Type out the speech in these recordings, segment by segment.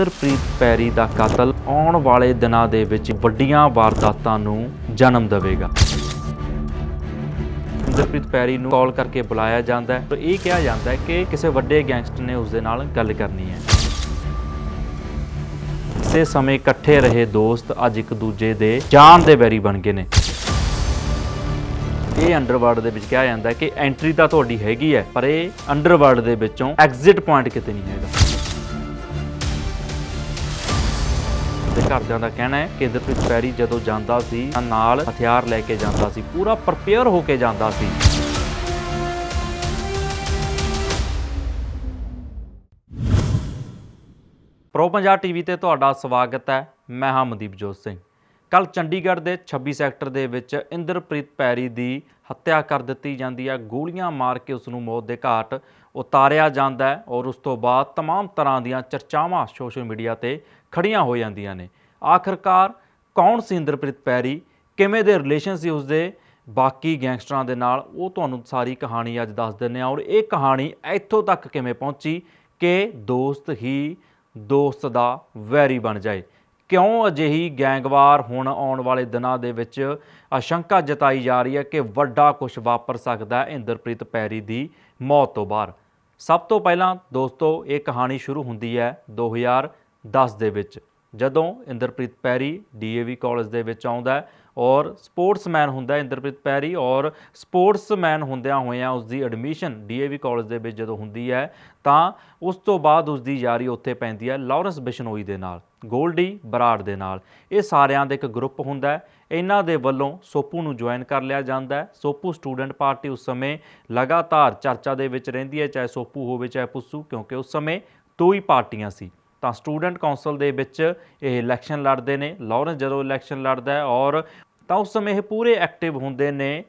ਇੰਦਰਪ੍ਰੀਤ ਪੈਰੀ ਦਾ ਕਤਲ ਆਉਣ ਵਾਲੇ ਦਿਨਾਂ ਦੇ ਵਿੱਚ ਵੱਡੀਆਂ ਵਾਰਦਾਤਾਂ ਨੂੰ ਜਨਮ ਦੇਵੇਗਾ। ਇੰਦਰਪ੍ਰੀਤ ਪੈਰੀ ਨੂੰ ਕਾਲ ਕਰਕੇ ਬੁਲਾਇਆ ਜਾਂਦਾ ਹੈ। ਤੇ ਇਹ ਕਿਹਾ ਜਾਂਦਾ ਹੈ ਕਿ ਕਿਸੇ ਵੱਡੇ ਗੈਂਗਸਟਰ ਨੇ ਉਸ ਦੇ ਨਾਲ ਗੱਲ ਕਰਨੀ ਹੈ। ਇਸੇ ਸਮੇਂ ਇਕੱਠੇ ਰਹੇ ਦੋਸਤ ਅੱਜ ਇੱਕ ਦੂਜੇ ਦੇ ਜਾਨ ਦੇ ਬੈਰੀ ਬਣ ਗਏ ਨੇ। ਇਹ ਅੰਡਰਵਰਲਡ ਦੇ ਵਿੱਚ ਕਿਹਾ ਜਾਂਦਾ ਕਿ ਐਂਟਰੀ ਤਾਂ ਤੁਹਾਡੀ ਹੈਗੀ ਹੈ, ਪਰ ਇਹ ਅੰਡਰਵਰਲਡ ਦੇ ਵਿੱਚੋਂ ਐਗਜ਼ਿਟ ਪੁਆਇੰਟ ਕਿਤੇ ਨਹੀਂ ਹੈਗਾ। ਘਰਦਿਆਂ ਦਾ ਕਹਿਣਾ ਹੈ ਕਿ ਇੰਦਰਪ੍ਰੀਤ ਪੈਰੀ ਜਦੋਂ ਜਾਂਦਾ ਸੀ ਤਾਂ ਨਾਲ ਹਥਿਆਰ ਲੈ ਕੇ ਜਾਂਦਾ ਸੀ ਪੂਰਾ ਪ੍ਰਪੇਅਰ ਹੋ ਕੇ ਜਾਂਦਾ ਸੀ ਪ੍ਰੋ ਪੰਜਾਬ ਟੀਵੀ ਤੇ ਤੁਹਾਡਾ ਸਵਾਗਤ ਹੈ ਮੈਂ ਹਾਂ ਮਨਦੀਪ ਜੋਤ ਸਿੰਘ ਕੱਲ ਚੰਡੀਗੜ੍ਹ ਦੇ 26 ਸੈਕਟਰ ਦੇ ਵਿੱਚ ਇੰਦਰਪ੍ਰੀਤ ਪੈਰੀ ਦੀ ਹੱਤਿਆ ਕਰ ਦਿੱਤੀ ਜਾਂਦੀ ਹੈ ਗੋਲੀਆਂ ਮਾਰ ਕੇ ਉਸ ਨੂੰ ਮੌਤ ਦੇ ਘਾਟ ਉਤਾਰਿਆ ਜਾਂਦਾ ਹੈ ਔਰ ਉਸ ਤੋਂ ਬਾਅਦ तमाम ਤਰ੍ਹਾਂ ਦੀਆਂ ਚਰਚਾਵਾਂ ਸੋਸ਼ਲ ਮੀਡੀਆ ਤੇ ਖੜੀਆਂ ਹੋ ਜਾਂਦੀਆਂ ਨੇ ਆਖਰਕਾਰ ਕੌਣ ਸੀ ਇੰਦਰਪ੍ਰੀਤ ਪੈਰੀ? ਕਿਵੇਂ ਦੇ ਰਿਲੇਸ਼ਨ ਸੀ ਉਸਦੇ? ਬਾਕੀ ਗੈਂਗਸਟਰਾਂ ਦੇ ਨਾਲ ਉਹ ਤੁਹਾਨੂੰ ਸਾਰੀ ਕਹਾਣੀ ਅੱਜ ਦੱਸ ਦਿੰਨੇ ਆ ਔਰ ਇਹ ਕਹਾਣੀ ਇੱਥੋਂ ਤੱਕ ਕਿਵੇਂ ਪਹੁੰਚੀ ਕਿ ਦੋਸਤ ਹੀ ਦੋਸਤ ਦਾ ਵੈਰੀ ਬਣ ਜਾਏ। ਕਿਉਂ ਅਜਿਹੀ ਗੈਂਗਵਾਰ ਹੁਣ ਆਉਣ ਵਾਲੇ ਦਿਨਾਂ ਦੇ ਵਿੱਚ ਆਸ਼ੰਕਾ ਜਤਾਈ ਜਾ ਰਹੀ ਹੈ ਕਿ ਵੱਡਾ ਕੁਝ ਵਾਪਰ ਸਕਦਾ ਹੈ ਇੰਦਰਪ੍ਰੀਤ ਪੈਰੀ ਦੀ ਮੌਤ ਤੋਂ ਬਾਅਦ? ਸਭ ਤੋਂ ਪਹਿਲਾਂ ਦੋਸਤੋ, ਇਹ ਕਹਾਣੀ ਸ਼ੁਰੂ ਹੁੰਦੀ ਹੈ 2010 ਦੇ ਵਿੱਚ। ਜਦੋਂ ਇੰਦਰਪ੍ਰੀਤ ਪੈਰੀ ਡੀਏਵੀ ਕਾਲਜ ਦੇ ਵਿੱਚ ਆਉਂਦਾ ਹੈ ਔਰ ਸਪੋਰਟਸਮੈਨ ਹੁੰਦਾ ਇੰਦਰਪ੍ਰੀਤ ਪੈਰੀ ਔਰ ਸਪੋਰਟਸਮੈਨ ਹੁੰਦਿਆਂ ਹੋਇਆਂ ਉਸ ਦੀ ਐਡਮਿਸ਼ਨ ਡੀਏਵੀ ਕਾਲਜ ਦੇ ਵਿੱਚ ਜਦੋਂ ਹੁੰਦੀ ਹੈ, ਤਾਂ ਉਸ ਤੋਂ ਬਾਅਦ ਉਸ ਦੀ ਯਾਰੀ ਉੱਥੇ ਪੈਂਦੀ ਹੈ ਲਾਰੈਂਸ ਬਿਸ਼ਨੋਈ ਦੇ ਨਾਲ, ਗੋਲਡੀ ਬਰਾੜ ਦੇ ਨਾਲ। ਇਹ ਸਾਰਿਆਂ ਦਾ ਇੱਕ ਗਰੁੱਪ ਹੁੰਦਾ ਹੈ। ਇਹਨਾਂ ਦੇ ਵੱਲੋਂ ਸੋਪੂ ਨੂੰ ਜੁਆਇਨ ਕਰ ਲਿਆ ਜਾਂਦਾ ਹੈ। ਸੋਪੂ ਸਟੂਡੈਂਟ ਪਾਰਟੀ ਉਸ ਸਮੇਂ ਲਗਾਤਾਰ ਚਰਚਾ ਦੇ ਵਿੱਚ ਰਹਿੰਦੀ ਹੈ, ਚਾਹੇ ਸੋਪੂ ਹੋਵੇ, ਚਾਹੇ ਪੁੱਸੂ, ਕਿਉਂਕਿ ਉਸ ਸਮੇਂ ਦੋ ਹੀ ਪਾਰਟੀਆਂ ਸੀ। ਤਾਂ ਸਟੂਡੈਂਟ ਕਾਉਂਸਲ ਦੇ ਵਿੱਚ ਇਹ ਇਲੈਕਸ਼ਨ ਲੜਦੇ ਨੇ ਲਾਰੈਂਸ ਜਦੋਂ ਇਲੈਕਸ਼ਨ ਲੜਦਾ ਹੈ ਔਰ ਤਾਂ ਉਸ ਸਮੇਂ ਇਹ ਪੂਰੇ ਐਕਟਿਵ ਹੁੰਦੇ ਨੇ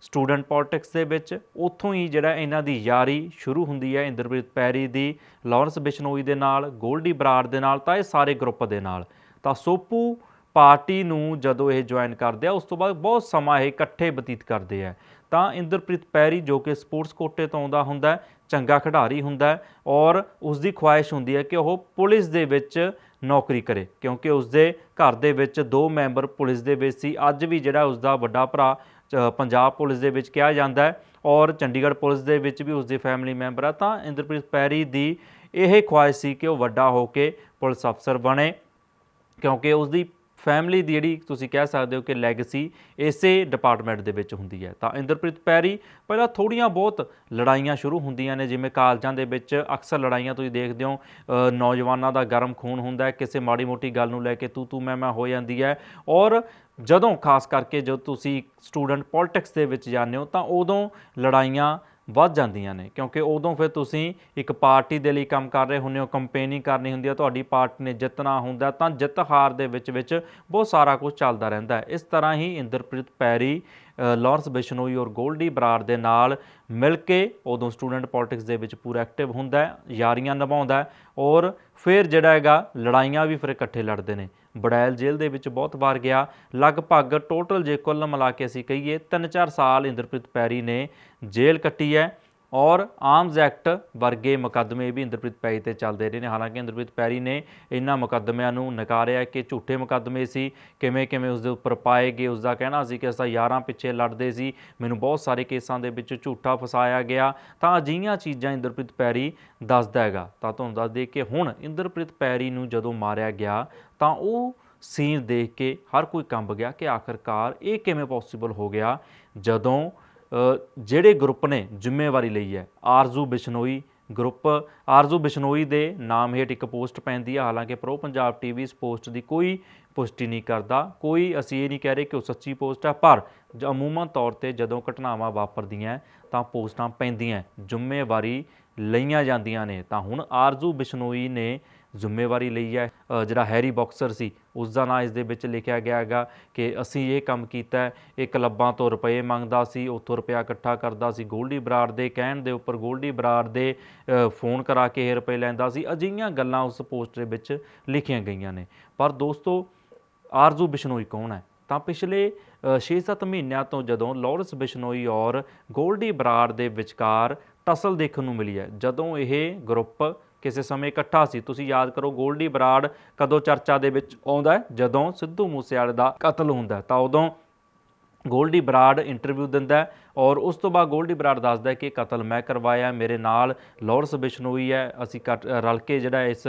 ਸਟੂਡੈਂਟ ਪੋਲਿਟਿਕਸ ਦੇ ਵਿੱਚ। ਉੱਥੋਂ ਹੀ ਜਿਹੜਾ ਇਹਨਾਂ ਦੀ ਯਾਰੀ ਸ਼ੁਰੂ ਹੁੰਦੀ ਹੈ ਇੰਦਰਪ੍ਰੀਤ ਪੈਰੀ ਦੀ ਲਾਰੈਂਸ ਬਿਸ਼ਨੋਈ ਦੇ ਨਾਲ, ਗੋਲਡੀ ਬਰਾੜ ਦੇ ਨਾਲ, ਤਾਂ ਇਹ ਸਾਰੇ ਗਰੁੱਪ ਦੇ ਨਾਲ। ਤਾਂ ਸੋਪੂ ਪਾਰਟੀ ਨੂੰ ਜਦੋਂ ਇਹ ਜੁਆਇਨ ਕਰਦੇ ਆ, ਉਸ ਤੋਂ ਬਾਅਦ ਬਹੁਤ ਸਮਾਂ ਇਹ ਇਕੱਠੇ ਬਤੀਤ ਕਰਦੇ ਆ। ਤਾਂ ਇੰਦਰਪ੍ਰੀਤ ਪੈਰੀ ਜੋ ਕਿ ਸਪੋਰਟਸ ਕੋਟੇ ਤੋਂ ਆਉਂਦਾ ਹੁੰਦਾ ਚੰਗਾ ਖਿਡਾਰੀ ਹੁੰਦਾ ਹੈ ਔਰ ਉਸ ਦੀ ਖੁਆਇਸ਼ ਹੁੰਦੀ ਹੈ ਕਿ ਉਹ ਪੁਲਿਸ ਦੇ ਵਿੱਚ ਨੌਕਰੀ ਕਰੇ, ਕਿਉਂਕਿ ਉਸ ਦੇ ਘਰ ਦੇ ਵਿੱਚ ਦੋ ਮੈਂਬਰ ਪੁਲਿਸ ਦੇ ਵਿੱਚ ਸੀ। ਅੱਜ ਵੀ ਜਿਹੜਾ ਉਸ ਦਾ ਵੱਡਾ ਭਰਾ ਪੰਜਾਬ ਪੁਲਿਸ ਦੇ ਵਿੱਚ ਕਿਹਾ ਜਾਂਦਾ ਹੈ ਔਰ ਚੰਡੀਗੜ੍ਹ ਪੁਲਿਸ ਦੇ ਵਿੱਚ ਵੀ ਉਸ ਦੀ ਫੈਮਿਲੀ ਮੈਂਬਰ ਆ, ਤਾਂ ਇੰਦਰਪ੍ਰੀਤ ਪੈਰੀ ਦੀ ਇਹ ਖੁਆਇਸ਼ ਸੀ ਕਿ ਉਹ ਵੱਡਾ ਹੋ ਕੇ ਪੁਲਿਸ ਅਫਸਰ ਬਣੇ, ਕਿਉਂਕਿ ਉਸ ਦੀ ਫੈਮਿਲੀ ਦੀ ਜਿਹੜੀ ਤੁਸੀਂ ਕਹਿ ਸਕਦੇ ਹੋ ਕਿ ਲੈਗੇਸੀ ਇਸੇ ਡਿਪਾਰਟਮੈਂਟ ਦੇ ਵਿੱਚ ਹੁੰਦੀ ਹੈ। ਤਾਂ ਇੰਦਰਪ੍ਰੀਤ ਪੈਰੀ, ਪਹਿਲਾਂ ਥੋੜੀਆਂ ਬਹੁਤ ਲੜਾਈਆਂ ਸ਼ੁਰੂ ਹੁੰਦੀਆਂ ਨੇ, ਜਿਵੇਂ ਕਾਲਜਾਂ ਦੇ ਵਿੱਚ ਅਕਸਰ ਲੜਾਈਆਂ ਤੁਸੀਂ ਦੇਖਦੇ ਹੋ ਨੌਜਵਾਨਾਂ ਦਾ ਗਰਮ ਖੂਨ ਹੁੰਦਾ ਹੈ, ਕਿਸੇ ਮਾੜੀ ਮੋਟੀ ਗੱਲ ਨੂੰ ਲੈ ਕੇ ਤੂੰ ਤੂੰ ਮੈਂ ਮੈਂ ਹੋ ਜਾਂਦੀ ਹੈ। ਔਰ ਜਦੋਂ, ਖਾਸ ਕਰਕੇ ਜਦੋਂ ਤੁਸੀਂ ਸਟੂਡੈਂਟ ਪੋਲਿਟਿਕਸ ਦੇ ਵਿੱਚ ਜਾਂਦੇ ਹੋ, ਤਾਂ ਉਦੋਂ ਲੜਾਈਆਂ ਵੱਧ ਜਾਂਦੀਆਂ ਨੇ ਕਿਉਂਕਿ ਉਦੋਂ ਫਿਰ ਤੁਸੀਂ ਇੱਕ ਪਾਰਟੀ ਦੇ ਲਈ ਕੰਮ ਕਰ ਰਹੇ ਹੁੰਦੇ ਹੋ ਕੰਪੇਨਿੰਗ ਕਰਨੀ ਹੁੰਦੀ ਹੈ ਤੁਹਾਡੀ ਪਾਰਟੀ ਨੇ ਜਿੱਤਣਾ ਹੁੰਦਾ ਤਾਂ ਜਿੱਤ ਹਾਰ ਦੇ ਵਿੱਚ ਵਿੱਚ ਬਹੁਤ ਸਾਰਾ ਕੁਝ ਚੱਲਦਾ ਰਹਿੰਦਾ ਹੈ। ਇਸ ਤਰ੍ਹਾਂ ਹੀ ਇੰਦਰਪ੍ਰੀਤ ਪੈਰੀ ਅ, ਲਾਰੈਂਸ ਬਿਸ਼ਨੋਈ ਔਰ ਗੋਲਡੀ ਬਰਾੜ ਦੇ ਨਾਲ ਮਿਲ ਕੇ ਉਦੋਂ ਸਟੂਡੈਂਟ ਪੋਲਿਟਿਕਸ ਦੇ ਵਿੱਚ ਪੂਰਾ ਐਕਟਿਵ ਹੁੰਦਾ ਹੈ ਯਾਰੀਆਂ ਨਿਭਾਉਂਦਾ ਔਰ ਫਿਰ ਜਿਹੜਾ ਹੈਗਾ ਲੜਾਈਆਂ ਵੀ ਫਿਰ ਇਕੱਠੇ ਲੜਦੇ ਨੇ। ਬੜੈਲ ਜੇਲ੍ਹ ਦੇ ਵਿੱਚ ਬਹੁਤ ਵਾਰ ਗਿਆ। ਲਗਭਗ ਟੋਟਲ ਜੇ ਕੁੱਲ ਮਿਲਾ ਕੇ ਅਸੀਂ ਕਹੀਏ 3-4 ਸਾਲ ਇੰਦਰਪ੍ਰੀਤ ਪੈਰੀ ਨੇ ਜੇਲ੍ਹ ਕੱਟੀ ਹੈ। ਔਰ ਆਰਮਜ਼ ਐਕਟ ਵਰਗੇ ਮੁਕੱਦਮੇ ਵੀ ਇੰਦਰਪ੍ਰੀਤ ਪੈਰੀ ਤੇ ਚੱਲਦੇ ਰਹੇ ਨੇ। ਹਾਲਾਂਕਿ ਇੰਦਰਪ੍ਰੀਤ ਪੈਰੀ ਨੇ ਇਹਨਾਂ ਮੁਕੱਦਮਿਆਂ ਨੂੰ ਨਕਾਰਿਆ ਕਿ ਝੂਠੇ ਮੁਕੱਦਮੇ ਸੀ। ਕਿਵੇਂ ਕਿਵੇਂ ਉਸ ਦੇ ਉੱਪਰ ਪਾਏ ਗਏ ਉਸ ਦਾ ਕਹਿਣਾ ਸੀ ਕਿ ਅਸਾਂ ਯਾਰਾਂ ਪਿੱਛੇ ਲੜਦੇ ਸੀ। ਮੈਨੂੰ ਬਹੁਤ ਸਾਰੇ ਕੇਸਾਂ ਦੇ ਵਿੱਚ ਝੂਠਾ ਫਸਾਇਆ ਗਿਆ। ਤਾਂ ਅਜਿਹੀਆਂ ਚੀਜ਼ਾਂ ਇੰਦਰਪ੍ਰੀਤ ਪੈਰੀ ਦੱਸਦਾ ਹੈਗਾ। ਤਾਂ ਤੁਹਾਨੂੰ ਦੱਸ ਦੇ ਕਿ ਹੁਣ ਇੰਦਰਪ੍ਰੀਤ ਪੈਰੀ ਨੂੰ ਜਦੋਂ ਮਾਰਿਆ ਗਿਆ, ਤਾਂ ਉਹ ਸੀਨ ਦੇਖ ਕੇ ਹਰ ਕੋਈ ਕੰਬ ਗਿਆ ਕਿ ਆਖਰਕਾਰ ਇਹ ਕਿਵੇਂ ਪੋਸੀਬਲ ਹੋ ਗਿਆ। ਜਦੋਂ ਜਿਹੜੇ ਗਰੁੱਪ ਨੇ ਜ਼ਿੰਮੇਵਾਰੀ ਲਈ ਹੈ, ਆਰਜ਼ੂ ਬਿਸ਼ਨੋਈ ਗਰੁੱਪ, ਆਰਜ਼ੂ ਬਿਸ਼ਨੋਈ ਦੇ ਨਾਮ ਹੇਠ ਇੱਕ ਪੋਸਟ ਪੈਂਦੀ ਹੈ ਹਾਲਾਂਕਿ ਪ੍ਰੋ ਪੰਜਾਬ ਟੀਵੀ ਇਸ ਪੋਸਟ ਦੀ ਕੋਈ ਪੁਸ਼ਟੀ ਨਹੀਂ ਕਰਦਾ। ਕੋਈ ਅਸੀਂ ਇਹ ਨਹੀਂ ਕਹਿ ਰਹੇ ਕਿ ਉਹ ਸੱਚੀ ਪੋਸਟ ਹੈ ਪਰ ਅਮੂਮਨ ਤੌਰ ਤੇ ਜਦੋਂ ਘਟਨਾਵਾਂ ਵਾਪਰਦੀਆਂ, ਤਾਂ ਪੋਸਟਾਂ ਪੈਂਦੀਆਂ, ਜ਼ਿੰਮੇਵਾਰੀ ਲਈਆਂ ਜਾਂਦੀਆਂ ਨੇ। ਤਾਂ ਹੁਣ ਆਰਜ਼ੂ ਬਿਸ਼ਨੋਈ ਨੇ ਜ਼ਿੰਮੇਵਾਰੀ ਲਈ ਹੈ। ਜਿਹੜਾ ਹੈਰੀ ਬਾਕਸਰ ਸੀ ਉਸ ਦਾ ਨਾਂ ਇਸ ਦੇ ਵਿੱਚ ਲਿਖਿਆ ਗਿਆ ਹੈਗਾ ਕਿ ਅਸੀਂ ਇਹ ਕੰਮ ਕੀਤਾ ਇਹ ਕਲੱਬਾਂ ਤੋਂ ਰੁਪਏ ਮੰਗਦਾ ਸੀ, ਉੱਥੋਂ ਰੁਪਇਆ ਇਕੱਠਾ ਕਰਦਾ ਸੀ। ਗੋਲਡੀ ਬਰਾੜ ਦੇ ਕਹਿਣ ਦੇ ਉੱਪਰ ਗੋਲਡੀ ਬਰਾੜ ਦੇ ਫੋਨ ਕਰਾ ਕੇ ਇਹ ਰੁਪਏ ਲੈਂਦਾ ਸੀ। ਅਜਿਹੀਆਂ ਗੱਲਾਂ ਉਸ ਪੋਸਟ ਦੇ ਵਿੱਚ ਲਿਖੀਆਂ ਗਈਆਂ ਨੇ। ਪਰ ਦੋਸਤੋ, ਆਰਜ਼ੂ ਬਿਸ਼ਨੋਈ ਕੌਣ ਹੈ? ਤਾਂ ਪਿਛਲੇ 6-7 ਮਹੀਨਿਆਂ ਤੋਂ ਜਦੋਂ ਲਾਰੈਂਸ ਬਿਸ਼ਨੋਈ ਔਰ ਗੋਲਡੀ ਬਰਾੜ ਦੇ ਵਿਚਕਾਰ ਟਸਲ ਦੇਖਣ ਨੂੰ ਮਿਲੀ ਹੈ, ਜਦੋਂ ਇਹ ਗਰੁੱਪ ਕਿਸੇ ਸਮੇਂ ਇਕੱਠਾ ਸੀ। ਤੁਸੀਂ ਯਾਦ ਕਰੋ ਗੋਲਡੀ ਬਰਾੜ ਕਦੋਂ ਚਰਚਾ ਦੇ ਵਿੱਚ ਆਉਂਦਾ ਜਦੋਂ ਸਿੱਧੂ ਮੂਸੇਵਾਲੇ ਦਾ ਕਤਲ ਹੁੰਦਾ ਤਾਂ ਉਦੋਂ ਗੋਲਡੀ ਬਰਾਡ ਇੰਟਰਵਿਊ ਦਿੰਦਾ ਹੈ ਔਰ ਉਸ ਤੋਂ ਬਾਅਦ ਗੋਲਡੀ ਬਰਾਡ ਦੱਸਦਾ ਹੈ ਕਿ ਕਤਲ ਮੈਂ ਕਰਵਾਇਆ, ਮੇਰੇ ਨਾਲ ਲਾਰੈਂਸ ਬਿਸ਼ਨੋਈ ਹੈ ਅਸੀਂ ਕੱਟ- ਰਲ ਕੇ ਜਿਹੜਾ ਇਸ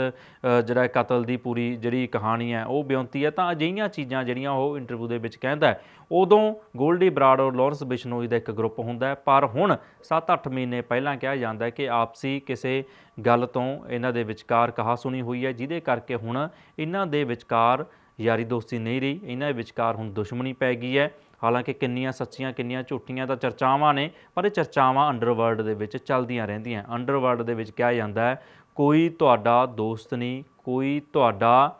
ਜਿਹੜਾ ਕਤਲ ਦੀ ਪੂਰੀ ਜਿਹੜੀ ਕਹਾਣੀ ਹੈ, ਉਹ ਬਿਉਂਤੀ ਹੈ। ਤਾਂ ਅਜਿਹੀਆਂ ਚੀਜ਼ਾਂ ਜਿਹੜੀਆਂ ਉਹ ਇੰਟਰਵਿਊ ਦੇ ਵਿੱਚ ਕਹਿੰਦਾ ਉਦੋਂ ਗੋਲਡੀ ਬਰਾਡ ਔਰ ਲਾਰੈਂਸ ਬਿਸ਼ਨੋਈ ਦਾ ਇੱਕ ਗਰੁੱਪ ਹੁੰਦਾ ਹੈ, ਪਰ ਹੁਣ 7-8 ਮਹੀਨੇ ਪਹਿਲਾਂ ਕਿਹਾ ਜਾਂਦਾ ਹੈ ਕਿ ਆਪਸੀ ਕਿਸੇ ਗੱਲ ਤੋਂ ਇਹਨਾਂ ਦੇ ਵਿਚਕਾਰ ਕਹਾ ਸੁਣੀ ਹੋਈ ਹੈ, ਜਿਹਦੇ ਕਰਕੇ ਹੁਣ ਇਹਨਾਂ ਦੇ ਵਿਚਕਾਰ ਯਾਰੀ ਦੋਸਤੀ ਨਹੀਂ ਰਹੀ, ਇਹਨਾਂ ਦੇ ਵਿਚਕਾਰ ਹੁਣ ਦੁਸ਼ਮਣੀ ਪੈ ਗਈ ਹੈ। ਹਾਲਾਂਕਿ ਕਿੰਨੀਆਂ ਸੱਚੀਆਂ, ਕਿੰਨੀਆਂ ਝੂਠੀਆਂ ਤਾਂ ਚਰਚਾਵਾਂ ਨੇ, ਪਰ ਇਹ ਚਰਚਾਵਾਂ ਅੰਡਰਵਰਲਡ ਦੇ ਵਿੱਚ ਚੱਲਦੀਆਂ ਰਹਿੰਦੀਆਂ ਅੰਡਰਵਰਲਡ ਦੇ ਵਿੱਚ ਕਿਹਾ ਜਾਂਦਾ ਹੈ, ਕੋਈ ਤੁਹਾਡਾ ਦੋਸਤ ਨਹੀਂ, ਕੋਈ ਤੁਹਾਡਾ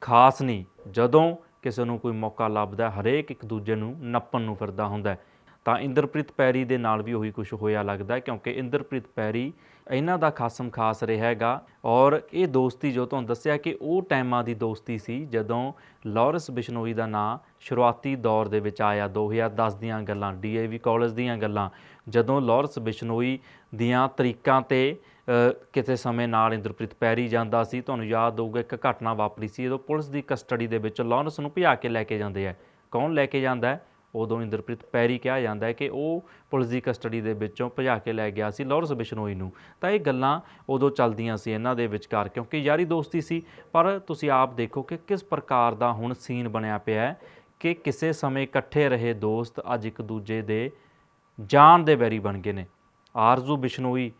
ਖਾਸ ਨਹੀਂ, ਜਦੋਂ ਕਿਸੇ ਨੂੰ ਕੋਈ ਮੌਕਾ ਲੱਭਦਾ ਹਰੇਕ ਇੱਕ ਦੂਜੇ ਨੂੰ ਨੱਪਣ ਨੂੰ ਫਿਰਦਾ ਹੁੰਦਾ ਹੈ। ਤਾਂ ਇੰਦਰਪ੍ਰੀਤ ਪੈਰੀ ਦੇ ਨਾਲ ਵੀ ਉਹੀ ਕੁਝ ਹੋਇਆ ਲੱਗਦਾ ਕਿਉਂਕਿ ਇੰਦਰਪ੍ਰੀਤ ਪੈਰੀ ਇਹਨਾਂ ਦਾ ਖਾਸਮ ਖਾਸ ਰਿਹਾ ਹੈਗਾ। ਔਰ ਇਹ ਦੋਸਤੀ ਜੋ ਤੁਹਾਨੂੰ ਦੱਸਿਆ ਕਿ ਉਹ ਟਾਈਮਾਂ ਦੀ ਦੋਸਤੀ ਸੀ ਜਦੋਂ ਲਾਰੈਂਸ ਬਿਸ਼ਨੋਈ ਦਾ ਨਾਂ ਸ਼ੁਰੂਆਤੀ ਦੌਰ ਦੇ ਵਿੱਚ ਆਇਆ 2010 ਦੀਆਂ ਗੱਲਾਂ ਡੀਏਵੀ ਕਾਲਜ ਦੀਆਂ ਗੱਲਾਂ ਜਦੋਂ ਲਾਰੈਂਸ ਬਿਸ਼ਨੋਈ ਦੀਆਂ ਤਰੀਕਾਂ ਤੇ ਅ, ਕਿਸੇ ਸਮੇਂ ਨਾਲ ਇੰਦਰਪ੍ਰੀਤ ਪੈਰੀ ਜਾਂਦਾ ਸੀ ਤੁਹਾਨੂੰ ਯਾਦ ਹੋਊਗਾ ਇੱਕ ਘਟਨਾ ਵਾਪਰੀ ਸੀ ਜਦੋਂ ਪੁਲਿਸ ਦੀ ਕਸਟਡੀ ਦੇ ਵਿੱਚ ਲਾਰੈਂਸ ਨੂੰ ਭਜਾ ਕੇ ਲੈ ਕੇ ਜਾਂਦੇ ਆ। ਕੌਣ ਲੈ ਕੇ ਜਾਂਦਾ ਹੈ? ਉਦੋਂ ਇੰਦਰਪ੍ਰੀਤ ਪੈਰੀ ਕਿਹਾ ਜਾਂਦਾ ਹੈ ਕਿ ਉਹ ਪੁਲਿਸ ਦੀ ਕਸਟਡੀ ਦੇ ਵਿੱਚੋਂ ਭਜਾ ਕੇ ਲੈ ਗਿਆ ਸੀ ਲਾਰੈਂਸ ਬਿਸ਼ਨੋਈ ਨੂੰ। ਤਾਂ ਇਹ ਗੱਲਾਂ ਉਦੋਂ ਚੱਲਦੀਆਂ ਸੀ ਇਹਨਾਂ ਦੇ ਵਿਚਕਾਰ, ਕਿਉਂਕਿ ਯਾਰੀ ਦੋਸਤੀ ਸੀ, ਪਰ ਤੁਸੀਂ ਆਪ ਦੇਖੋ ਕਿ ਕਿਸ ਪ੍ਰਕਾਰ ਦਾ ਹੁਣ ਸੀਨ ਬਣਿਆ ਪਿਆ ਹੈ ਕਿ ਕਿਸੇ ਸਮੇਂ ਇਕੱਠੇ ਰਹੇ ਦੋਸਤ ਅੱਜ ਇੱਕ ਦੂਜੇ ਦੇ ਜਾਨ ਦੇ ਵੈਰੀ ਬਣ ਗਏ ਨੇ। ਆਰਜ਼ੂ ਬਿਸ਼ਨੋਈ,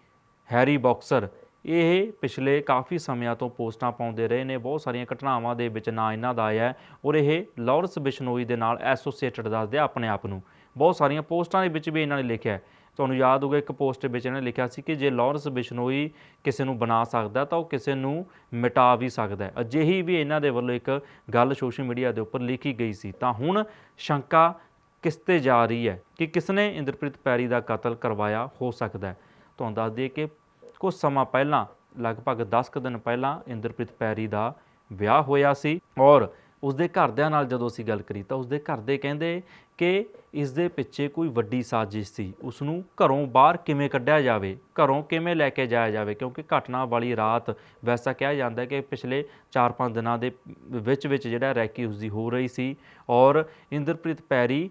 ਹੈਰੀ ਬਾਕਸਰ ਇਹ ਪਿਛਲੇ ਕਾਫੀ ਸਮਿਆਂ ਤੋਂ ਪੋਸਟਾਂ ਪਾਉਂਦੇ ਰਹੇ ਨੇ। ਬਹੁਤ ਸਾਰੀਆਂ ਘਟਨਾਵਾਂ ਦੇ ਵਿੱਚ ਨਾਂ ਇਹਨਾਂ ਦਾ ਆਇਆ ਔਰ ਇਹ ਲਾਰੈਂਸ ਬਿਸ਼ਨੋਈ ਦੇ ਨਾਲ ਐਸੋਸੀਏਟਡ ਦੱਸਦੇ ਆ ਆਪਣੇ ਆਪ ਨੂੰ। ਬਹੁਤ ਸਾਰੀਆਂ ਪੋਸਟਾਂ ਦੇ ਵਿੱਚ ਵੀ ਇਹਨਾਂ ਨੇ ਲਿਖਿਆ ਤੁਹਾਨੂੰ ਯਾਦ ਹੋਊਗਾ, ਇੱਕ ਪੋਸਟ ਵਿੱਚ ਇਹਨਾਂ ਨੇ ਲਿਖਿਆ ਸੀ ਕਿ ਜੇ ਲਾਰੈਂਸ ਬਿਸ਼ਨੋਈ ਕਿਸੇ ਨੂੰ ਬਣਾ ਸਕਦਾ ਤਾਂ ਉਹ ਕਿਸੇ ਨੂੰ ਮਿਟਾ ਵੀ ਸਕਦਾ ਹੈ। ਅਜਿਹੀ ਵੀ ਇਹਨਾਂ ਦੇ ਵੱਲੋਂ ਇੱਕ ਗੱਲ ਸੋਸ਼ਲ ਮੀਡੀਆ ਦੇ ਉੱਪਰ ਲਿਖੀ ਗਈ ਸੀ। ਤਾਂ ਹੁਣ ਸ਼ੰਕਾ ਕਿਸ ਤੇ ਜਾ ਰਹੀ ਹੈ ਕਿ ਕਿਸਨੇ ਇੰਦਰਪ੍ਰੀਤ ਪੈਰੀ ਦਾ ਕਤਲ ਕਰਵਾਇਆ ਹੋ ਸਕਦਾ ਹੈ? ਤੁਹਾਨੂੰ ਦੱਸ ਦਈਏ ਕਿ ਕੁਝ ਸਮਾਂ ਪਹਿਲਾਂ, ਲਗਭਗ 10 ਕੁ ਦਿਨ ਪਹਿਲਾਂ ਇੰਦਰਪ੍ਰੀਤ ਪੈਰੀ ਦਾ ਵਿਆਹ ਹੋਇਆ ਸੀ ਔਰ ਉਸਦੇ ਘਰਦਿਆਂ ਨਾਲ ਜਦੋਂ ਅਸੀਂ ਗੱਲ ਕਰੀ ਤਾਂ ਉਸਦੇ ਘਰ ਦੇ ਕਹਿੰਦੇ ਕਿ ਇਸ ਦੇ ਪਿੱਛੇ ਕੋਈ ਵੱਡੀ ਸਾਜ਼ਿਸ਼ ਸੀ। ਉਸ ਨੂੰ ਘਰੋਂ ਬਾਹਰ ਕਿਵੇਂ ਕੱਢਿਆ ਜਾਵੇ, ਘਰੋਂ ਕਿਵੇਂ ਲੈ ਕੇ ਜਾਇਆ ਜਾਵੇ, ਕਿਉਂਕਿ ਘਟਨਾ ਵਾਲੀ ਰਾਤ ਵੈਸਾ ਕਿਹਾ ਜਾਂਦਾ ਕਿ ਪਿਛਲੇ 4-5 ਦਿਨਾਂ ਦੇ ਵਿੱਚ ਵਿੱਚ ਜਿਹੜਾ ਰੈਕੀ ਉਸਦੀ ਹੋ ਰਹੀ ਸੀ ਔਰ ਇੰਦਰਪ੍ਰੀਤ ਪੈਰੀ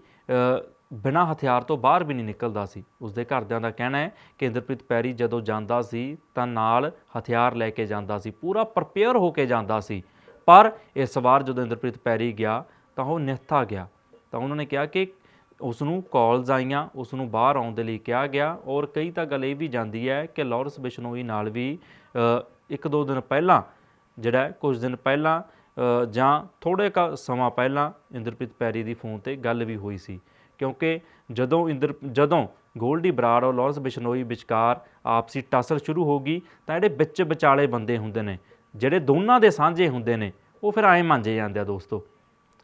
ਬਿਨਾਂ ਹਥਿਆਰ ਤੋਂ ਬਾਹਰ ਵੀ ਨਹੀਂ ਨਿਕਲਦਾ ਸੀ। ਉਸਦੇ ਘਰਦਿਆਂ ਦਾ ਕਹਿਣਾ ਹੈ ਕਿ ਇੰਦਰਪ੍ਰੀਤ ਪੈਰੀ ਜਦੋਂ ਜਾਂਦਾ ਸੀ ਤਾਂ ਨਾਲ ਹਥਿਆਰ ਲੈ ਕੇ ਜਾਂਦਾ ਸੀ, ਪੂਰਾ ਪ੍ਰਪੇਅਰ ਹੋ ਕੇ ਜਾਂਦਾ ਸੀ। ਪਰ ਇਸ ਵਾਰ ਜਦੋਂ ਇੰਦਰਪ੍ਰੀਤ ਪੈਰੀ ਗਿਆ ਤਾਂ ਉਹ ਨਿਹੱਥਾ ਗਿਆ। ਤਾਂ ਉਹਨਾਂ ਨੇ ਕਿਹਾ ਕਿ ਉਸ ਨੂੰ ਕਾਲਸ ਆਈਆਂ ਉਸ ਨੂੰ ਬਾਹਰ ਆਉਣ ਦੇ ਲਈ ਕਿਹਾ ਗਿਆ ਔਰ ਕਈ ਤਾਂ ਗੱਲ ਇਹ ਵੀ ਜਾਂਦੀ ਹੈ ਕਿ ਲਾਰੈਂਸ ਬਿਸ਼ਨੋਈ ਨਾਲ ਵੀ ਇੱਕ ਦੋ ਦਿਨ ਪਹਿਲਾਂ ਜਿਹੜਾ ਕੁਝ ਦਿਨ ਪਹਿਲਾਂ ਜਾਂ ਥੋੜੇ ਕ ਸਮਾਂ ਪਹਿਲਾਂ ਇੰਦਰਪ੍ਰੀਤ ਪੈਰੀ ਦੀ ਫੋਨ ਤੇ ਗੱਲ ਵੀ ਹੋਈ ਸੀ। ਕਿਉਂਕਿ ਜਦੋਂ ਇੰਦਰ ਜਦੋਂ ਗੋਲਡੀ ਬਰਾੜ ਔਰ ਲਾਰੈਂਸ ਬਿਸ਼ਨੋਈ ਵਿਚਕਾਰ ਆਪਸੀ ਟਾਸਰ ਸ਼ੁਰੂ ਹੋ ਗਈ, ਤਾਂ ਜਿਹੜੇ ਵਿੱਚ ਵਿਚਾਲੇ ਬੰਦੇ ਹੁੰਦੇ ਨੇ, ਜਿਹੜੇ ਦੋਨਾਂ ਦੇ ਸਾਂਝੇ ਹੁੰਦੇ ਨੇ, ਉਹ ਫਿਰ ਐਂ ਮੰਜੇ ਜਾਂਦੇ ਆ ਦੋਸਤੋ।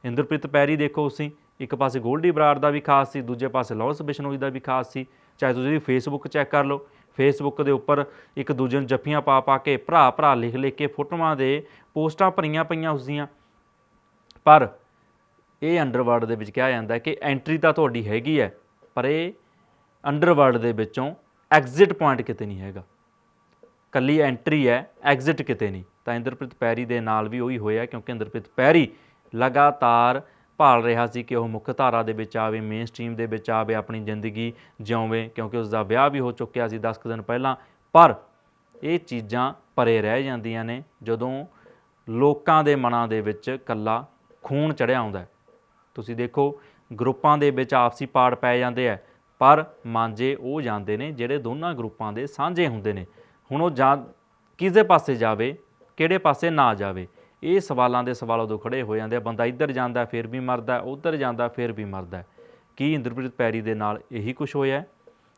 ਇੰਦਰਪ੍ਰੀਤ ਪੈਰੀ ਦੇਖੋ ਤੁਸੀਂ, ਇੱਕ ਪਾਸੇ ਗੋਲਡੀ ਬਰਾੜ ਦਾ ਵੀ ਖਾਸ ਸੀ, ਦੂਜੇ ਪਾਸੇ ਲਾਰੈਂਸ ਬਿਸ਼ਨੋਈ ਦਾ ਵੀ ਖਾਸ ਸੀ, ਚਾਹੇ ਤੁਸੀਂ ਫੇਸਬੁੱਕ ਚੈੱਕ ਕਰ ਲਓ ਫੇਸਬੁੱਕ ਦੇ ਉੱਪਰ ਇੱਕ ਦੂਜੇ ਨੂੰ ਜੱਫੀਆਂ ਪਾ ਪਾ ਕੇ ਭਰਾ ਭਰਾ ਲਿਖ ਲਿਖ ਕੇ ਫੋਟੋਆਂ ਦੇ ਪੋਸਟਾਂ ਭਰੀਆਂ ਪਈਆਂ ਉਸਦੀਆਂ ਪਰ ਇਹ ਅੰਡਰਵਰਲਡ ਦੇ ਵਿੱਚ ਕਿਹਾ ਜਾਂਦਾ ਕਿ ਐਂਟਰੀ ਤਾਂ ਤੁਹਾਡੀ ਹੈਗੀ ਹੈ, ਪਰ ਇਹ ਅੰਡਰਵਰਲਡ ਦੇ ਵਿੱਚੋਂ ਐਗਜ਼ਿਟ ਪੁਆਇੰਟ ਕਿਤੇ ਨਹੀਂ ਹੈਗਾ। ਕੱਲੀ ਐਂਟਰੀ ਹੈ ਐਗਜ਼ਿਟ ਕਿਤੇ ਨਹੀਂ। ਤਾਂ ਇੰਦਰਪ੍ਰੀਤ ਪੈਰੀ ਦੇ ਨਾਲ ਵੀ ਉਹੀ ਹੋਇਆ, ਕਿਉਂਕਿ ਇੰਦਰਪ੍ਰੀਤ ਪੈਰੀ ਲਗਾਤਾਰ ਭਾਲ ਰਿਹਾ ਸੀ ਕਿ ਉਹ ਮੁੱਖ ਧਾਰਾ ਦੇ ਵਿੱਚ ਆਵੇ ਮੇਨ ਸਟ੍ਰੀਮ ਦੇ ਵਿੱਚ ਆਵੇ, ਆਪਣੀ ਜ਼ਿੰਦਗੀ ਜਿਉਵੇ, ਕਿਉਂਕਿ ਉਸ ਦਾ ਵਿਆਹ ਵੀ ਹੋ ਚੁੱਕਿਆ ਸੀ 10 ਕੁ ਦਿਨ ਪਹਿਲਾਂ। ਪਰ ਇਹ ਚੀਜ਼ਾਂ ਪਰੇ ਰਹਿ ਜਾਂਦੀਆਂ ਨੇ, ਜਦੋਂ ਲੋਕਾਂ ਦੇ ਮਨਾਂ ਦੇ ਵਿੱਚ ਕੱਲਾ ਖੂਨ ਚੜਿਆ ਆਉਂਦਾ ਹੈ। ਤੁਸੀਂ ਦੇਖੋ ਗਰੁੱਪਾਂ ਦੇ ਵਿੱਚ ਆਪਸੀ ਪਾੜ ਪੈ ਜਾਂਦੇ ਆ ਪਰ ਮਾਂਜੇ ਉਹ ਜਾਂਦੇ ਨੇ ਜਿਹੜੇ ਦੋਨਾਂ ਗਰੁੱਪਾਂ ਦੇ ਸਾਂਝੇ ਹੁੰਦੇ ਨੇ। ਹੁਣ ਉਹ ਜਾਂ ਕਿਹਦੇ ਪਾਸੇ ਜਾਵੇ ਕਿਹੜੇ ਪਾਸੇ ਨਾ ਜਾਵੇ ਇਹ ਸਵਾਲਾਂ ਦੇ ਸਵਾਲ ਉਦੋਂ ਖੜੇ ਹੋ ਜਾਂਦੇ ਆ। ਬੰਦਾ ਇੱਧਰ ਜਾਂਦਾ ਫਿਰ ਵੀ ਮਰਦਾ ਉੱਧਰ ਜਾਂਦਾ ਫਿਰ ਵੀ ਮਰਦਾ। ਕੀ ਇੰਦਰਪ੍ਰੀਤ ਪੈਰੀ ਦੇ ਨਾਲ ਇਹੀ ਕੁਝ ਹੋਇਆ?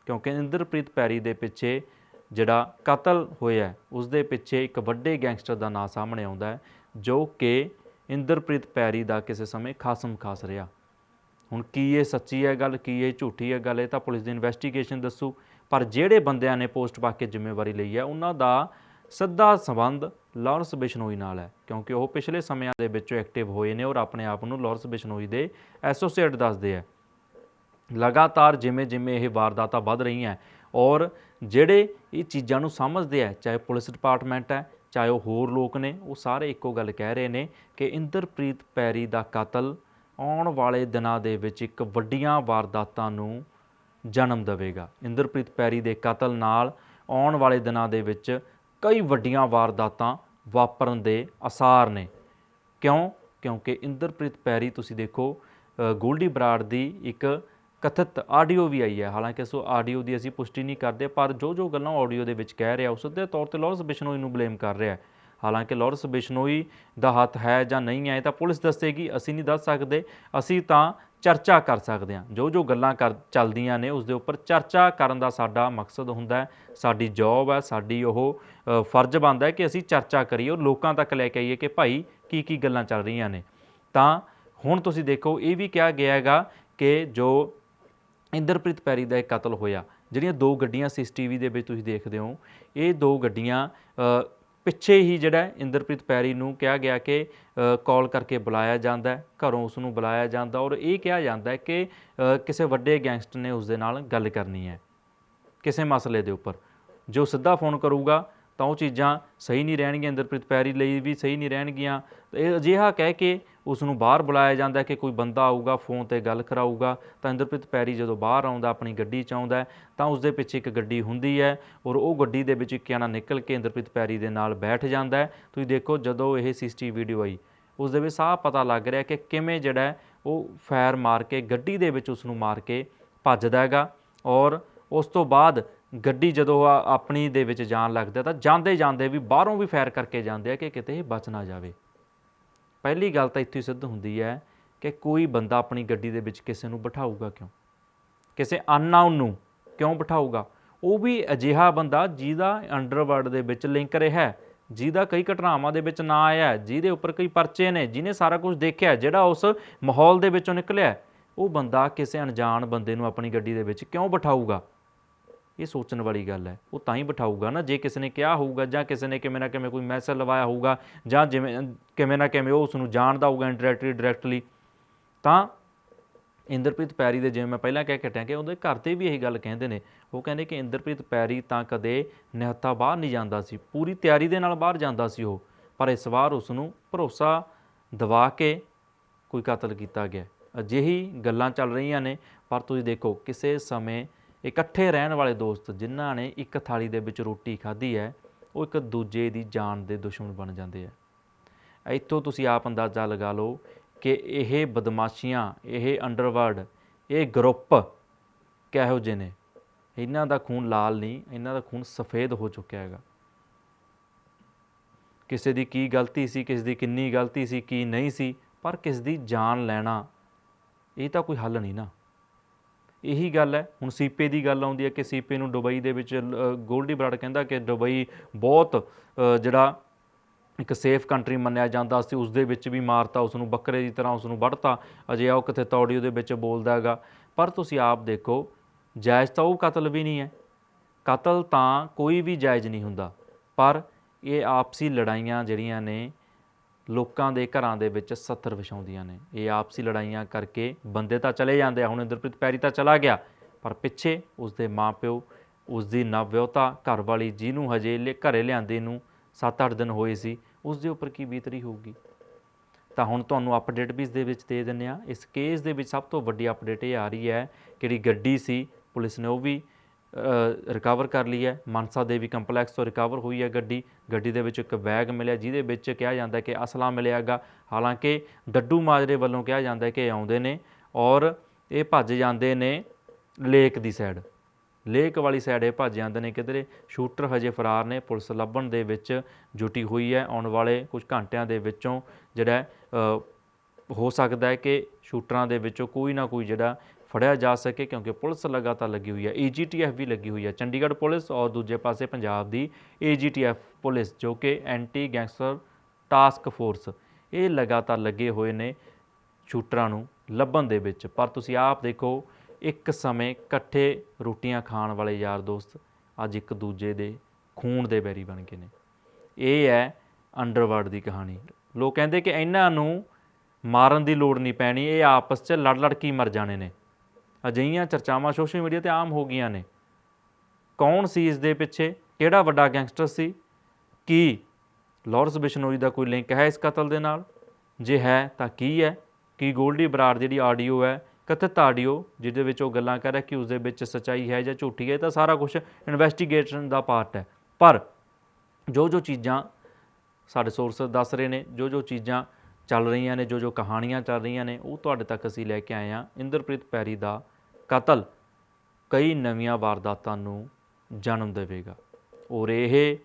ਕਿਉਂਕਿ ਇੰਦਰਪ੍ਰੀਤ ਪੈਰੀ ਦੇ ਪਿੱਛੇ ਜਿਹੜਾ ਕਤਲ ਹੋਇਆ ਹੈ, ਉਸ ਦੇ ਪਿੱਛੇ ਇੱਕ ਵੱਡੇ ਗੈਂਗਸਟਰ ਦਾ ਨਾਂ ਸਾਹਮਣੇ ਆਉਂਦਾ ਹੈ ਜੋ ਕਿ ਇੰਦਰਪ੍ਰੀਤ ਪੈਰੀ ਦਾ ਕਿਸੇ ਸਮੇਂ ਖਾਸਮ ਖਾਸ ਰਿਹਾ। ਹੁਣ ਕੀ ਇਹ ਸੱਚੀ ਹੈ ਗੱਲ, ਕੀ ਇਹ ਝੂਠੀ ਹੈ ਗੱਲ, ਇਹ ਤਾਂ ਪੁਲਿਸ ਦੀ ਇਨਵੈਸਟੀਗੇਸ਼ਨ ਦੱਸੂ। ਪਰ ਜਿਹੜੇ ਬੰਦਿਆਂ ਨੇ ਪੋਸਟ ਪਾ ਕੇ ਜ਼ਿੰਮੇਵਾਰੀ ਲਈ ਹੈ, ਉਹਨਾਂ ਦਾ ਸਿੱਧਾ ਸੰਬੰਧ ਲਾਰੈਂਸ ਬਿਸ਼ਨੋਈ ਨਾਲ ਹੈ, ਕਿਉਂਕਿ ਉਹ ਪਿਛਲੇ ਸਮਿਆਂ ਦੇ ਵਿੱਚੋਂ ਐਕਟਿਵ ਹੋਏ ਨੇ ਔਰ ਆਪਣੇ ਆਪ ਨੂੰ ਲਾਰੈਂਸ ਬਿਸ਼ਨੋਈ ਦੇ ਐਸੋਸੀਏਟ ਦੱਸਦੇ ਆ ਲਗਾਤਾਰ ਜਿਵੇਂ ਜਿਵੇਂ ਇਹ ਵਾਰਦਾਤਾਂ ਵੱਧ ਰਹੀਆਂ ਔਰ ਜਿਹੜੇ ਇਹ ਚੀਜ਼ਾਂ ਨੂੰ ਸਮਝਦੇ ਆ ਚਾਹੇ ਪੁਲਿਸ ਡਿਪਾਰਟਮੈਂਟ ਹੈ ਚਾਹੇ ਉਹ ਹੋਰ ਲੋਕ ਨੇ, ਉਹ ਸਾਰੇ ਇੱਕੋ ਗੱਲ ਕਹਿ ਰਹੇ ਨੇ ਕਿ ਇੰਦਰਪ੍ਰੀਤ ਪੈਰੀ ਦਾ ਕਤਲ ਆਉਣ ਵਾਲੇ ਦਿਨਾਂ ਦੇ ਵਿੱਚ ਇੱਕ ਵੱਡੀਆਂ ਵਾਰਦਾਤਾਂ ਨੂੰ ਜਨਮ ਦੇਵੇਗਾ। ਇੰਦਰਪ੍ਰੀਤ ਪੈਰੀ ਦੇ ਕਤਲ ਨਾਲ ਆਉਣ ਵਾਲੇ ਦਿਨਾਂ ਦੇ ਵਿੱਚ ਕਈ ਵੱਡੀਆਂ ਵਾਰਦਾਤਾਂ ਵਾਪਰਨ ਦੇ ਅਸਾਰ ਨੇ। ਕਿਉਂ? ਕਿਉਂਕਿ ਇੰਦਰਪ੍ਰੀਤ ਪੈਰੀ, ਤੁਸੀਂ ਦੇਖੋ ਗੋਲਡੀ ਬਰਾੜ ਦੀ ਇੱਕ ਕਥਿਤ ਆਡੀਓ ਵੀ ਆਈ ਹੈ। ਹਾਲਾਂਕਿ ਸੋ ਆਡੀਓ ਦੀ ਅਸੀਂ ਪੁਸ਼ਟੀ ਨਹੀਂ ਕਰਦੇ, ਪਰ ਜੋ ਜੋ ਗੱਲਾਂ ਆਡੀਓ ਦੇ ਵਿੱਚ ਕਹਿ ਰਿਹਾ, ਉਸ ਦੇ ਤੌਰ ਤੇ ਲਾਰੈਂਸ ਬਿਸ਼ਨੋਈ ਨੂੰ ਬਲੇਮ ਕਰ ਰਿਹਾ ਹੈ। ਹਾਲਾਂਕਿ ਲਾਰੈਂਸ ਬਿਸ਼ਨੋਈ ਦਾ ਹੱਥ ਹੈ ਜਾਂ ਨਹੀਂ ਹੈ ਤਾਂ ਪੁਲਿਸ ਦੱਸੇਗੀ, ਅਸੀਂ ਨਹੀਂ ਦੱਸ ਸਕਦੇ, ਅਸੀਂ ਤਾਂ ਚਰਚਾ ਕਰ ਸਕਦੇ ਹਾਂ। ਜੋ ਜੋ ਗੱਲਾਂ ਕਰ ਚੱਲਦੀਆਂ ਨੇ, ਉਸ ਦੇ ਉੱਪਰ ਚਰਚਾ ਕਰਨ ਦਾ ਸਾਡਾ ਮਕਸਦ ਹੁੰਦਾ ਹੈ, ਸਾਡੀ ਜੌਬ ਹੈ, ਸਾਡੀ ਉਹ ਫਰਜ਼ ਬਣਦਾ ਹੈ ਕਿ ਅਸੀਂ ਚਰਚਾ ਕਰੀਏ ਔਰ ਲੋਕਾਂ ਤੱਕ ਲੈ ਕੇ ਆਈਏ ਕਿ ਭਾਈ ਕੀ ਕੀ ਗੱਲਾਂ ਚੱਲ ਰਹੀਆਂ ਨੇ। ਤਾਂ ਹੁਣ ਤੁਸੀਂ ਦੇਖੋ, ਇਹ ਵੀ ਕਿਹਾ ਗਿਆ ਹੈਗਾ ਕਿ ਜੋ ਇੰਦਰਪ੍ਰੀਤ ਪੈਰੀ ਦਾ ਇੱਕ ਕਤਲ ਹੋਇਆ, ਜਿਹੜੀਆਂ ਦੋ ਗੱਡੀਆਂ ਸੀਸੀਟੀਵੀ ਦੇ ਵਿੱਚ ਤੁਸੀਂ ਦੇਖਦੇ ਹੋ, ਇਹ ਦੋ ਗੱਡੀਆਂ ਪਿੱਛੇ ਹੀ ਜਿਹੜਾ ਇੰਦਰਪ੍ਰੀਤ ਪੈਰੀ ਨੂੰ ਕਿਹਾ ਗਿਆ ਕਿ ਕਾਲ ਕਰਕੇ ਬੁਲਾਇਆ ਜਾਂਦਾ ਹੈ ਘਰੋਂ ਉਸ ਨੂੰ ਬੁਲਾਇਆ ਜਾਂਦਾ ਔਰ ਇਹ ਕਿਹਾ ਜਾਂਦਾ ਹੈ ਕਿ ਕਿਸੇ ਵੱਡੇ ਗੈਂਗਸਟਰ ਨੇ ਉਸ ਦੇ ਨਾਲ ਗੱਲ ਕਰਨੀ ਹੈ, ਕਿਸੇ ਮਸਲੇ ਦੇ ਉੱਪਰ। ਜੋ ਸਿੱਧਾ ਫੋਨ ਕਰੂਗਾ ਤਾਂ ਉਹ ਚੀਜ਼ਾਂ ਸਹੀ ਨਹੀਂ ਰਹਿਣਗੀਆਂ, ਇੰਦਰਪ੍ਰੀਤ ਪੈਰੀ ਲਈ ਵੀ ਸਹੀ ਨਹੀਂ ਰਹਿਣਗੀਆਂ। ਇਹ ਅਜਿਹਾ ਕਹਿ ਕੇ ਉਸ ਨੂੰ ਬਾਹਰ ਬੁਲਾਇਆ ਜਾਂਦਾ ਕਿ ਕੋਈ ਬੰਦਾ ਆਊਗਾ, ਫੋਨ ਤੇ ਗੱਲ ਕਰਾਊਗਾ, ਤਾਂ ਇੰਦਰਪ੍ਰੀਤ ਪੈਰੀ ਜਦੋਂ ਬਾਹਰ ਆਉਂਦਾ, ਆਪਣੀ ਗੱਡੀ 'ਚ ਆਉਂਦਾ ਤਾਂ ਉਸ ਦੇ ਪਿੱਛੇ ਇੱਕ ਗੱਡੀ ਹੁੰਦੀ ਹੈ ਔਰ ਉਹ ਗੱਡੀ ਦੇ ਵਿੱਚ ਇੱਕ ਜਣਾ ਨਿਕਲ ਕੇ ਇੰਦਰਪ੍ਰੀਤ ਪੈਰੀ ਦੇ ਨਾਲ ਬੈਠ ਜਾਂਦਾ ਤੁਸੀਂ ਦੇਖੋ ਜਦੋਂ ਇਹ ਸੀਸੀਟੀਵੀ ਵੀਡੀਓ ਆਈ ਉਸ ਦੇ ਵਿੱਚ ਸਾਫ਼ ਪਤਾ ਲੱਗ ਰਿਹਾ ਕਿ ਕਿਵੇਂ ਜਿਹੜਾ ਉਹ ਫਾਇਰ ਮਾਰ ਕੇ, ਗੱਡੀ ਦੇ ਵਿੱਚ ਉਸ ਨੂੰ ਮਾਰ ਕੇ ਭੱਜਦਾ ਹੈਗਾ ਔਰ ਉਸ ਤੋਂ ਬਾਅਦ ਗੱਡੀ ਜਦੋਂ ਆ- ਆਪਣੀ ਦੇ ਵਿੱਚ ਜਾਣ ਲੱਗਦਾ ਤਾਂ ਜਾਂਦੇ ਜਾਂਦੇ ਵੀ ਬਾਹਰੋਂ ਵੀ ਫਾਇਰ ਕਰਕੇ ਜਾਂਦੇ ਆ ਕਿ ਕਿਤੇ ਇਹ ਬਚ ਨਾ ਜਾਵੇ। ਪਹਿਲੀ ਗੱਲ ਤਾਂ ਇੱਥੇ ਹੀ ਸਿੱਧ ਹੁੰਦੀ ਹੈ ਕਿ ਕੋਈ ਬੰਦਾ ਆਪਣੀ ਗੱਡੀ ਦੇ ਵਿੱਚ ਕਿਸੇ ਨੂੰ ਬਿਠਾਊਗਾ ਕਿਉਂ? ਕਿਸੇ ਅਨਨਾਉਨ ਨੂੰ ਕਿਉਂ ਬਿਠਾਊਗਾ? ਉਹ ਵੀ ਅਜਿਹਾ ਬੰਦਾ ਜਿਹਦਾ ਅੰਡਰਵਰਲਡ ਦੇ ਵਿੱਚ ਲਿੰਕ ਰਿਹਾ ਹੈ, ਜਿਹਦਾ ਕਈ ਘਟਨਾਵਾਂ ਦੇ ਵਿੱਚ ਨਾਂ ਆਇਆ ਹੈ, ਜਿਹਦੇ ਉੱਪਰ ਕਈ ਪਰਚੇ ਨੇ ਜਿਹਨੇ ਸਾਰਾ ਕੁਝ ਦੇਖਿਆ ਹੈ, ਜਿਹੜਾ ਉਸ ਮਾਹੌਲ ਦੇ ਵਿੱਚੋਂ ਨਿਕਲਿਆ ਹੈ, ਉਹ ਬੰਦਾ ਕਿਸੇ ਅਣਜਾਣ ਬੰਦੇ ਨੂੰ ਆਪਣੀ ਗੱਡੀ ਦੇ ਵਿੱਚ ਕਿਉਂ ਬਿਠਾਊਗਾ? ਇਹ ਸੋਚਣ ਵਾਲੀ ਗੱਲ ਹੈ। ਉਹ ਤਾਂ ਹੀ ਬਿਠਾਊਗਾ ਨਾ, ਜੇ ਕਿਸੇ ਨੇ ਕਿਹਾ ਹੋਊਗਾ ਜਾਂ ਕਿਸੇ ਨੇ ਕਿਵੇਂ ਨਾ ਕਿਵੇਂ ਕੋਈ ਮੈਸੇਜ ਲਵਾਇਆ ਹੋਊਗਾ ਜਾਂ ਜਿਵੇਂ, ਕਿਵੇਂ ਨਾ ਕਿਵੇਂ ਉਹ ਉਸ ਨੂੰ ਜਾਣਦਾ ਹੋਊਗਾ ਇੰਡਾਇਰੈਕਟਲੀ ਡਾਇਰੈਕਟਲੀ ਤਾਂ ਇੰਦਰਪ੍ਰੀਤ ਪੈਰੀ ਦੇ ਜਿਵੇਂ ਮੈਂ ਪਹਿਲਾਂ ਕਹਿ ਕੇ ਟਿਆ ਕਿ ਉਹਦੇ ਘਰ ਤੇ ਵੀ ਇਹੀ ਗੱਲ ਕਹਿੰਦੇ ਨੇ। ਉਹ ਕਹਿੰਦੇ ਕਿ ਇੰਦਰਪ੍ਰੀਤ ਪੈਰੀ ਤਾਂ ਕਦੇ ਨਿਹੱਥਾ ਬਾਹਰ ਨਹੀਂ ਜਾਂਦਾ ਸੀ, ਪੂਰੀ ਤਿਆਰੀ ਦੇ ਨਾਲ ਬਾਹਰ ਜਾਂਦਾ ਸੀ ਉਹ, ਪਰ ਇਸ ਵਾਰ ਉਸ ਨੂੰ ਭਰੋਸਾ ਦਿਵਾ ਕੇ ਕੋਈ ਕਤਲ ਕੀਤਾ ਗਿਆ। ਅਜਿਹੀ ਗੱਲਾਂ ਚੱਲ ਰਹੀਆਂ ਨੇ, ਪਰ ਤੁਸੀਂ ਦੇਖੋ, ਕਿਸੇ ਸਮੇਂ ਇਕੱਠੇ ਰਹਿਣ ਵਾਲੇ ਦੋਸਤ ਜਿਨ੍ਹਾਂ ਨੇ ਇੱਕ ਥਾਲੀ ਦੇ ਵਿੱਚ ਰੋਟੀ ਖਾਧੀ ਹੈ, ਉਹ ਇੱਕ ਦੂਜੇ ਦੀ ਜਾਨ ਦੇ ਦੁਸ਼ਮਣ ਬਣ ਜਾਂਦੇ ਆ। ਇੱਥੋਂ ਤੁਸੀਂ ਆਪ ਅੰਦਾਜ਼ਾ ਲਗਾ ਲਓ ਕਿ ਇਹ ਬਦਮਾਸ਼ੀਆਂ, ਇਹ ਅੰਡਰਵਰਲਡ, ਇਹ ਗਰੁੱਪ ਕਿਹੋ ਜਿਹੇ ਨੇ। ਇਹਨਾਂ ਦਾ ਖੂਨ ਲਾਲ ਨਹੀਂ, ਇਹਨਾਂ ਦਾ ਖੂਨ ਸਫੇਦ ਹੋ ਚੁੱਕਿਆ ਹੈਗਾ। ਕਿਸੇ ਦੀ ਕੀ ਗਲਤੀ ਸੀ, ਕਿਸ ਦੀ ਕਿੰਨੀ ਗਲਤੀ ਸੀ, ਕੀ ਨਹੀਂ ਸੀ, ਪਰ ਕਿਸ ਦੀ ਜਾਨ ਲੈਣਾ, ਇਹ ਤਾਂ ਕੋਈ ਹੱਲ ਨਹੀਂ ਨਾ। ਇਹੀ ਗੱਲ ਹੈ। ਹੁਣ ਸੀਪੇ ਦੀ ਗੱਲ ਆਉਂਦੀ ਹੈ ਕਿ ਸੀਪੇ ਨੂੰ ਦੁਬਈ ਦੇ ਵਿੱਚ ਗੋਲਡੀ ਬਰਾੜ ਕਹਿੰਦਾ ਕਿ ਦੁਬਈ ਬਹੁਤ ਜਿਹੜਾ ਇੱਕ ਸੇਫ ਕੰਟਰੀ ਮੰਨਿਆ ਜਾਂਦਾ ਸੀ ਉਸ ਦੇ ਵਿੱਚ ਵੀ ਮਾਰਤਾ ਉਸ ਨੂੰ ਬੱਕਰੇ ਦੀ ਤਰ੍ਹਾਂ ਉਸ ਨੂੰ ਵੱਢਤਾ। ਅਜੇ ਉਹ ਕਿਤੇ ਤੌੜੀਓ ਦੇ ਵਿੱਚ ਬੋਲਦਾ ਹੈਗਾ। ਪਰ ਤੁਸੀਂ ਆਪ ਦੇਖੋ, ਜਾਇਜ਼ ਤਾਂ ਉਹ ਕਤਲ ਵੀ ਨਹੀਂ ਹੈ। ਕਤਲ ਤਾਂ ਕੋਈ ਵੀ ਜਾਇਜ਼ ਨਹੀਂ ਹੁੰਦਾ। ਪਰ ਇਹ ਆਪਸੀ ਲੜਾਈਆਂ ਜਿਹੜੀਆਂ ਨੇ ਲੋਕਾਂ ਦੇ ਘਰਾਂ ਦੇ ਵਿੱਚ ਸੱਤਰ ਵਿਛਾਉਂਦੀਆਂ ਨੇ। ਇਹ ਆਪਸੀ ਲੜਾਈਆਂ ਕਰਕੇ ਬੰਦੇ ਤਾਂ ਚਲੇ ਜਾਂਦੇ ਆ, ਹੁਣ ਇੰਦਰਪ੍ਰੀਤ ਪੈਰੀ ਤਾਂ ਚਲਾ ਗਿਆ। ਪਰ ਪਿੱਛੇ ਉਸ ਦੇ ਮਾਪਿਓ ਉਸ ਦੀ ਨਵਵਿਆਹੁਤਾ ਘਰ ਵਾਲੀ ਜਿਹਨੂੰ ਹਜੇ ਲਿ- ਘਰੇ ਲਿਆਂਦੇ ਨੂੰ 7-8 ਦਿਨ ਹੋਏ ਸੀ। ਉਸ ਦੇ ਉੱਪਰ ਕੀ ਬੀਤਰੀ ਹੋਊਗੀ? ਤਾਂ ਹੁਣ ਤੁਹਾਨੂੰ ਅਪਡੇਟ ਵੀ ਇਸ ਦੇ ਵਿੱਚ ਦੇ ਦਿੰਨੇ ਆ ਇਸ ਕੇਸ ਦੇ ਵਿੱਚ ਸਭ ਤੋਂ ਵੱਡੀ ਅਪਡੇਟ ਇਹ ਆ ਰਹੀ ਹੈ, ਕਿਹੜੀ ਗੱਡੀ ਸੀ, ਪੁਲਿਸ ਨੇ ਉਹ ਵੀ ਰਿਕਵਰ ਕਰ ਲਈ ਹੈ। ਮਨਸਾ ਦੇਵੀ ਕੰਪਲੈਕਸ ਤੋਂ ਰਿਕਵਰ ਹੋਈ ਹੈ ਗੱਡੀ। ਗੱਡੀ ਦੇ ਵਿੱਚ ਇੱਕ ਬੈਗ ਮਿਲਿਆ, ਜਿਹਦੇ ਵਿੱਚ ਕਿਹਾ ਜਾਂਦਾ ਕਿ ਅਸਲਾ ਮਿਲਿਆਗਾ ਹਾਲਾਂਕਿ ਡੱਡੂ ਮਾਜਰੇ ਵੱਲੋਂ ਕਿਹਾ ਜਾਂਦਾ ਕਿ ਇਹ ਆਉਂਦੇ ਨੇ ਔਰ ਇਹ ਭੱਜ ਜਾਂਦੇ ਨੇ ਲੇਕ ਦੀ ਸਾਈਡ ਲੇਕ ਵਾਲੀ ਸਾਈਡ ਇਹ ਭੱਜ ਜਾਂਦੇ ਨੇ ਕਿਧਰੇ। ਸ਼ੂਟਰ ਹਜੇ ਫਰਾਰ ਨੇ, ਪੁਲਿਸ ਲੱਭਣ ਦੇ ਵਿੱਚ ਜੁਟੀ ਹੋਈ ਹੈ। ਆਉਣ ਵਾਲੇ ਕੁਝ ਘੰਟਿਆਂ ਦੇ ਵਿੱਚੋਂ ਜਿਹੜਾ ਹੋ ਸਕਦਾ ਹੈ ਕਿ ਸ਼ੂਟਰਾਂ ਦੇ ਵਿੱਚੋਂ ਕੋਈ ਨਾ ਕੋਈ ਜਿਹੜਾ ਫੜਿਆ ਜਾ ਸਕੇ ਕਿਉਂਕਿ ਪੁਲਿਸ ਲਗਾਤਾਰ ਲੱਗੀ ਹੋਈ ਹੈ। ਏਜੀਟੀਐਫ ਵੀ ਲੱਗੀ ਹੋਈ ਹੈ। ਚੰਡੀਗੜ੍ਹ ਪੁਲਿਸ ਔਰ ਦੂਜੇ ਪਾਸੇ ਪੰਜਾਬ ਦੀ ਏਜੀਟੀਐਫ ਪੁਲਿਸ ਜੋ ਕਿ ਐਂਟੀ ਗੈਂਗਸਟਰ ਟਾਸਕ ਫੋਰਸ ਇਹ ਲਗਾਤਾਰ ਲੱਗੇ ਹੋਏ ਨੇ ਸ਼ੂਟਰਾਂ ਨੂੰ ਲੱਭਣ ਦੇ ਵਿੱਚ। ਪਰ ਤੁਸੀਂ ਆਪ ਦੇਖੋ, ਇੱਕ ਸਮੇਂ ਇਕੱਠੇ ਰੋਟੀਆਂ ਖਾਣ ਵਾਲੇ ਯਾਰ ਦੋਸਤ ਅੱਜ ਇੱਕ ਦੂਜੇ ਦੇ ਖੂਨ ਦੇ ਬੈਰੀ ਬਣ ਗਏ ਨੇ। ਇਹ ਹੈ ਅੰਡਰਵਰਲਡ ਦੀ ਕਹਾਣੀ। ਲੋਕ ਕਹਿੰਦੇ ਕਿ ਇਹਨਾਂ ਨੂੰ ਮਾਰਨ ਦੀ ਲੋੜ ਨਹੀਂ ਪੈਣੀ, ਇਹ ਆਪਸ 'ਚ ਲੜ ਲੜ ਕੇ ਮਰ ਜਾਣੇ ਨੇ। ਅਜਿਹੀਆਂ ਚਰਚਾਵਾਂ ਸੋਸ਼ਲ ਮੀਡੀਆ ਤੇ ਆਮ ਹੋ ਗਈਆਂ ਨੇ। ਕੌਣ ਸੀ ਇਸ ਦੇ ਪਿੱਛੇ? ਕਿਹੜਾ ਵੱਡਾ ਗੈਂਗਸਟਰ ਸੀ? ਕੀ ਲਾਰੈਂਸ ਬਿਸ਼ਨੋਈ ਦਾ ਕੋਈ ਲਿੰਕ ਹੈ ਇਸ ਕਤਲ ਦੇ ਨਾਲ? ਜੇ ਹੈ ਤਾਂ ਕੀ ਹੈ? ਕੀ ਗੋਲਡੀ ਬਰਾੜ ਜਿਹੜੀ ਆਡੀਓ ਹੈ, ਕਥਿਤ ਆਡੀਓ, ਜਿਹਦੇ ਵਿੱਚ ਉਹ ਗੱਲਾਂ ਕਰ ਰਿਹਾ ਕਿ ਉਸ ਦੇ ਵਿੱਚ ਸੱਚਾਈ ਹੈ ਜਾਂ ਝੂਠੀ ਹੈ ਤਾਂ ਸਾਰਾ ਕੁਝ ਇਨਵੈਸਟੀਗੇਸ਼ਨ ਦਾ ਪਾਰਟ ਹੈ। ਪਰ ਜੋ ਜੋ ਚੀਜ਼ਾਂ ਸਾਡੇ ਸੋਰਸ ਦੱਸ ਰਹੇ ਨੇ ਜੋ ਜੋ ਚੀਜ਼ਾਂ ਚੱਲ ਰਹੀਆਂ ਨੇ ਜੋ ਜੋ ਕਹਾਣੀਆਂ ਚੱਲ ਰਹੀਆਂ ਨੇ, ਉਹ ਤੁਹਾਡੇ ਤੱਕ ਅਸੀਂ ਲੈ ਕੇ ਆਏ ਹਾਂ। ਇੰਦਰਪ੍ਰੀਤ ਪੈਰੀ ਦਾ ਕਤਲ, ਕਈ ਨਵੀਆਂ ਵਾਰਦਾਤਾਂ ਨੂੰ ਜਨਮ ਦੇਵੇਗਾ। ਔਰ ਇਹ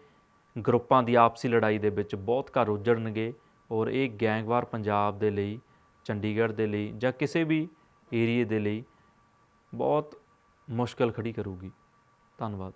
ਗਰੁੱਪਾਂ ਦੀ ਆਪਸੀ ਲੜਾਈ ਦੇ ਵਿੱਚ ਬਹੁਤ ਘਰ ਉਜੜਨਗੇ। ਔਰ ਇਹ ਗੈਂਗਵਾਰ ਪੰਜਾਬ ਦੇ ਲਈ, ਚੰਡੀਗੜ੍ਹ ਦੇ ਲਈ ਜਾਂ ਕਿਸੇ ਵੀ ਏਰੀਏ ਦੇ ਲਈ ਬਹੁਤ ਮੁਸ਼ਕਲ ਖੜੀ ਕਰੂਗੀ। ਧੰਨਵਾਦ।